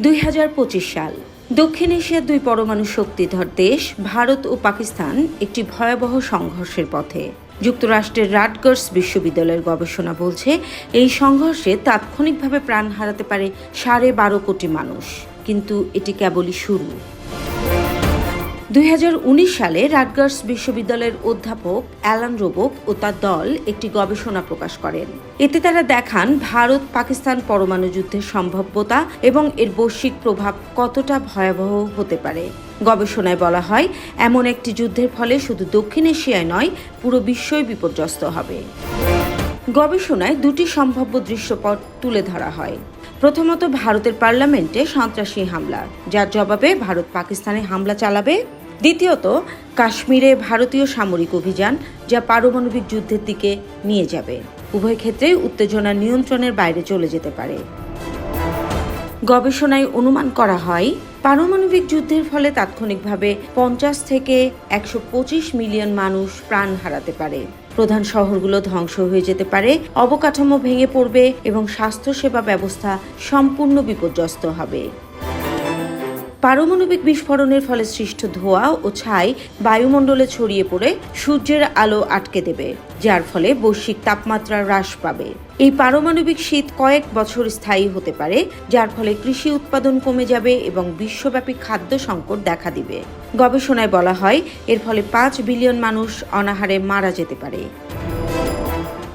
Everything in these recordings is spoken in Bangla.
দুই হাজার পঁচিশ সাল। দক্ষিণ এশিয়ার দুই পরমাণু শক্তিধর দেশ, ভারত ও পাকিস্তান একটি ভয়াবহ সংঘর্ষের পথে। যুক্তরাষ্ট্রের রাটগার্স বিশ্ববিদ্যালয়ের গবেষণা বলছে, এই সংঘর্ষে তাৎক্ষণিকভাবে প্রাণ হারাতে পারে সাড়ে বারো কোটি মানুষ। কিন্তু এটি কেবলই শুরু। দুই হাজার উনিশ সালে রাটগার্স বিশ্ববিদ্যালয়ের অধ্যাপক অ্যালান রোবক ও তার দল একটি গবেষণা প্রকাশ করেন। এতে তারা দেখান ভারত পাকিস্তান পরমাণু যুদ্ধের সম্ভাব্যতা এবং এর বৈশ্বিক প্রভাব কতটা ভয়াবহ হতে পারে। গবেষণায় বলা হয়, এমন একটি যুদ্ধের ফলে শুধু দক্ষিণ এশিয়ায় নয়, পুরো বিশ্বই বিপর্যস্ত হবে। গবেষণায় দুটি সম্ভাব্য দৃশ্যপট তুলে ধরা হয়। প্রথমত ভারতের পার্লামেন্টে সন্ত্রাসী হামলা, যার জবাবে ভারত পাকিস্তানে হামলা চালাবে। দ্বিতীয়ত, কাশ্মীরে ভারতীয় সামরিক অভিযান যা পারমাণবিক যুদ্ধের দিকে নিয়ে যাবে। উভয় ক্ষেত্রেই উত্তেজনা নিয়ন্ত্রণের বাইরে চলে যেতে পারে। গবেষণায় অনুমান করা হয়, পারমাণবিক যুদ্ধের ফলে তাৎক্ষণিকভাবে পঞ্চাশ থেকে একশো পঁচিশ মিলিয়ন মানুষ প্রাণ হারাতে পারে। প্রধান শহরগুলো ধ্বংস হয়ে যেতে পারে, অবকাঠামো ভেঙে পড়বে এবং স্বাস্থ্যসেবা ব্যবস্থা সম্পূর্ণ বিপর্যস্ত হবে। পারমাণবিক বিস্ফোরণের ফলে সৃষ্ট ধোঁয়া ও ছাই বায়ুমণ্ডলে ছড়িয়ে পড়ে সূর্যের আলো আটকে দেবে, যার ফলে বৈশ্বিক তাপমাত্রা হ্রাস পাবে। এই পারমাণবিক শীত কয়েক বছর স্থায়ী হতে পারে, যার ফলে কৃষি উৎপাদন কমে যাবে এবং বিশ্বব্যাপী খাদ্য সংকট দেখা দিবে। গবেষণায় বলা হয়, এর ফলে পাঁচ বিলিয়ন মানুষ অনাহারে মারা যেতে পারে।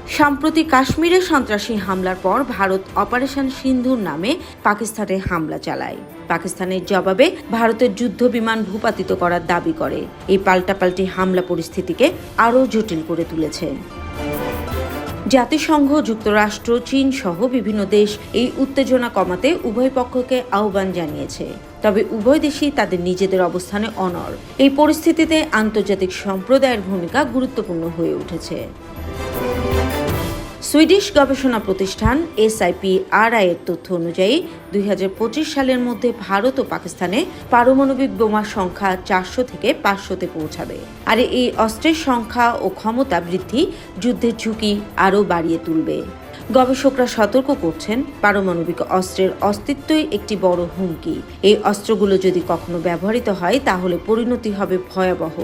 সম্প্রতি কাশ্মীরে সন্ত্রাসী হামলার পর ভারত অপারেশন সিন্ধুর নামে পাকিস্তানে হামলা চালায়। পাকিস্তানের জবাবে ভারতের যুদ্ধ বিমান ভূপাতিত করার দাবি করে। এই পাল্টাপাল্টি হামলা পরিস্থিতিকে আরও জটিল করে তুলেছে। জাতিসংঘ, যুক্তরাষ্ট্র, চীন সহ বিভিন্ন দেশ এই উত্তেজনা কমাতে উভয় পক্ষকে আহ্বান জানিয়েছে। তবে উভয় দেশই তাদের নিজেদের অবস্থানে অনর এই পরিস্থিতিতে আন্তর্জাতিক সম্প্রদায়ের ভূমিকা গুরুত্বপূর্ণ হয়ে উঠেছে। সুইডিশ গবেষণা প্রতিষ্ঠান এসআইপি আরআই এর তথ্য অনুযায়ী দুই হাজার পঁচিশ সালের মধ্যে ভারত ও পাকিস্তানে পারমাণবিক বোমার সংখ্যা চারশো থেকে পাঁচশোতে পৌঁছাবে। আর এই অস্ত্রের সংখ্যা ও ক্ষমতা বৃদ্ধি যুদ্ধের ঝুঁকি আরও বাড়িয়ে তুলবে। গবেষকরা সতর্ক করছেন, পারমাণবিক অস্ত্রের অস্তিত্বই একটি বড় হুমকি। এই অস্ত্রগুলো যদি কখনো ব্যবহৃত হয়, তাহলে পরিণতি হবে ভয়াবহ।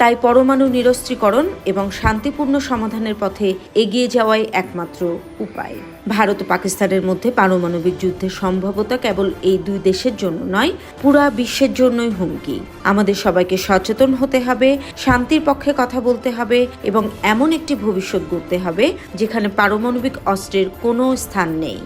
তাই পরমাণু নিরস্ত্রীকরণ এবং শান্তিপূর্ণ সমাধানের পথে এগিয়ে যাওয়াই একমাত্র উপায়। ভারত ও পাকিস্তানের মধ্যে পারমাণবিক যুদ্ধের সম্ভবতা কেবল এই দুই দেশের জন্য নয়, পুরা বিশ্বের জন্যই হুমকি। আমাদের সবাইকে সচেতন হতে হবে, শান্তির পক্ষে কথা বলতে হবে এবং এমন একটি ভবিষ্যৎ গড়তে হবে যেখানে পারমাণবিক অস্ত্রের কোনো স্থান নেই।